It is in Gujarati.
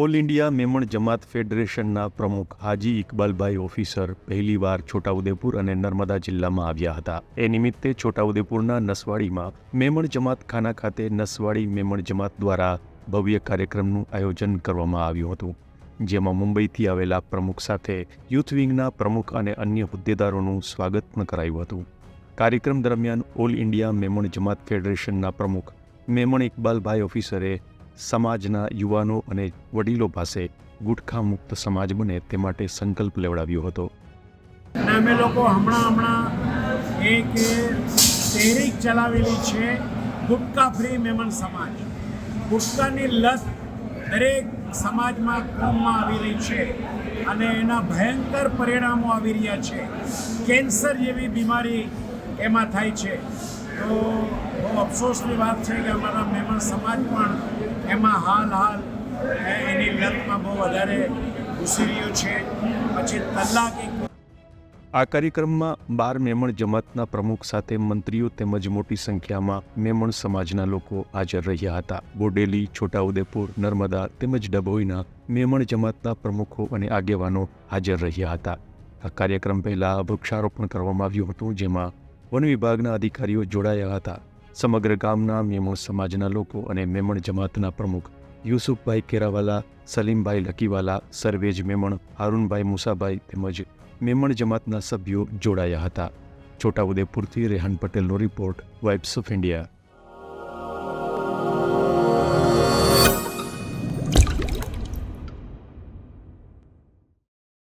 ઓલ ઇન્ડિયા મેમણ જમાત ફેડરેશનના પ્રમુખ હાજી ઇકબાલભાઈ ઓફિસર પહેલીવાર છોટાઉદેપુર અને નર્મદા જિલ્લામાં આવ્યા હતા. એ નિમિત્તે છોટાઉદેપુરના નસવાડીમાં મેમણ જમાત ખાના ખાતે નસવાડી મેમણ જમાત દ્વારા ભવ્ય કાર્યક્રમનું આયોજન કરવામાં આવ્યું હતું. જેમાં મુંબઈથી આવેલા પ્રમુખ સાથે યુથ વિંગના પ્રમુખ અને અન્ય હોદ્દેદારોનું સ્વાગત પણ કરાયું હતું. કાર્યક્રમ દરમિયાન ઓલ ઇન્ડિયા મેમણ જમાત ફેડરેશનના પ્રમુખ મેમણ ઇકબાલભાઈ ઓફિસરે સમાજના યુવાનો અને વડીલો પાસે ગુટખા મુક્ત સમાજ બને તે માટે સંકલ્પ લેવડાવ્યો હતો. અમે લોકો હમણાં હમણાં એક તહેરીક ચલાવેલી છે, ગુટકા ફ્રી મેમન સમાજ. ગુટકાની લત દરેક સમાજમાં કોમમાં આવી રહી છે અને એના ભયંકર પરિણામો આવી રહ્યા છે. કેન્સર જેવી બીમારી એમાં થાય છે. તો બહુ અફસોસની વાત છે કે અમારા મહેમાન સમાજ પણ એમાં હાલ હાલ એની લતમાં બહુ વધારે ઘૂસી છે. પછી તલાક આ કાર્યક્રમમાં બાર મેમણ જમાતના પ્રમુખ સાથે મંત્રીઓ તેમજ મોટી સંખ્યામાં મેમણ સમાજના લોકો હાજર રહ્યા હતા. બોડેલી, છોટાઉદેપુર, નર્મદા તેમજ ડભોઈના મેમણ જમાતના પ્રમુખો અને આગેવાનો હાજર રહ્યા હતા. આ કાર્યક્રમ પહેલા વૃક્ષારોપણ કરવામાં આવ્યું હતું, જેમાં વન વિભાગના અધિકારીઓ જોડાયા હતા. સમગ્ર ગામના મેમણ સમાજના લોકો અને મેમણ જમાતના પ્રમુખ યુસુફભાઈ કેરાવાલા, સલીમભાઈ લકીવાલા, સરવેજ મેમણ, હારૂનભાઈ મુસાભાઈ તેમજ મેમણ જમાતના સભ્યો જોડાયા હતા. છોટાઉદેપુરથી રેહાન પટેલનો રિપોર્ટ, વાઇબ્સ ઓફ ઇન્ડિયા.